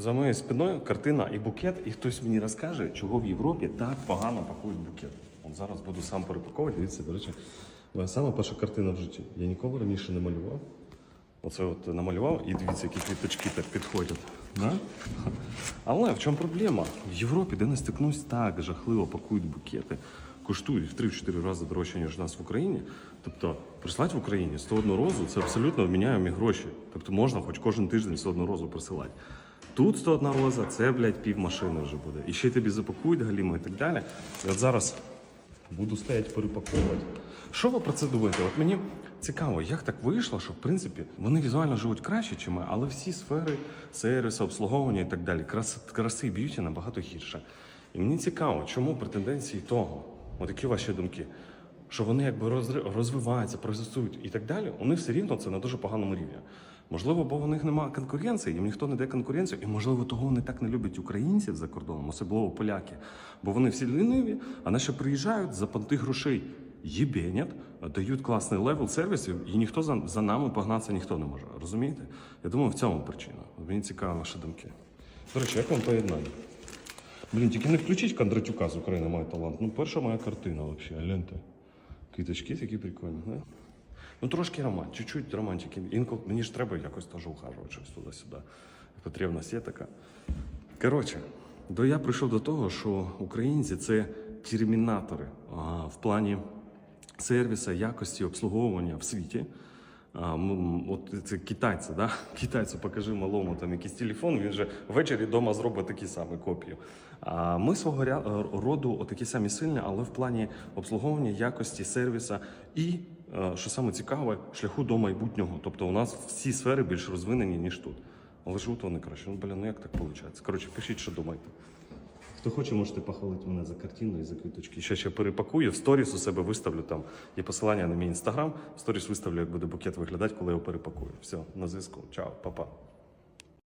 За моєю спиною картина і букет, і хтось мені розкаже, чого в Європі так погано пакують букет. От зараз буду сам перепаковувати. Дивіться, до речі, моя сама перша картина в житті. Я ніколи раніше не малював. Оце от намалював, і дивіться, які квіточки так підходять. Да? Але в чому проблема? В Європі, де не стикнусь, так жахливо пакують букети, коштують в 3-4 рази дорожче, ніж у нас в Україні. Тобто, прислати в Україні 101 розу це абсолютно вміняємі гроші. Тобто можна хоч кожен тиждень 101 розу присилати. Тут 101 роза, це, блядь, пів машини вже буде. І ще тобі запакують галімо і так далі. І от зараз буду стоять перепаковувати. Що ви про це думаєте? От мені цікаво, як так вийшло, що в принципі вони візуально живуть краще, ніж ми, але всі сфери сервісу, обслуговування і так далі, крас, краси і б'юті набагато гірше. І мені цікаво, чому претенденції того, от які ваші думки, що вони якби розвиваються, прогресують і так далі, них все рівно це на дуже поганому рівні. Можливо, бо у них немає конкуренції, їм ніхто не дає конкуренцію, і можливо того вони так не люблять українців за кордоном, особливо поляки. Бо вони всі ліниві, а наші приїжджають за понти грошей, єбенять, дають класний левел сервісів, і ніхто за, за нами погнатися ніхто не може. Розумієте? Я думаю, в цьому причина. Мені цікаво ваші думки. До речі, як вам поєднання? Блін, тільки не включіть Кондратюка з України має талант. Ну, перша моя картина взагалі, гляньте. Квіточки такі прикольні, да? Ну, трошки роман, чуть-чуть романтики. Інколи мені ж треба якось теж ухажувати щось туди-сюди. Потрібність є. Коротше, до я прийшов до того, що українці це термінатори а, в плані сервісу, якості обслуговування в світі. А, от це китайці, да? Китайцю покажи малому там якийсь телефон, він же ввечері вдома зробить такі самі копії. А ми свого роду отакі самі сильні, але в плані обслуговування, якості, сервіса і, що саме цікаве, шляху до майбутнього. Тобто у нас всі сфери більш розвинені, ніж тут. Але живуть вони краще. Ну, бля, ну як так виходить? Коротше, пишіть, що думаєте. Хто хоче, можете похвалити мене за картину і за квіточки. Ще ще перепакую. Сторіс у себе виставлю там. Є посилання на мій інстаграм. Сторіс виставлю, як буде букет виглядати, коли я його перепакую. Все, на зв'язку. Чао, па-па.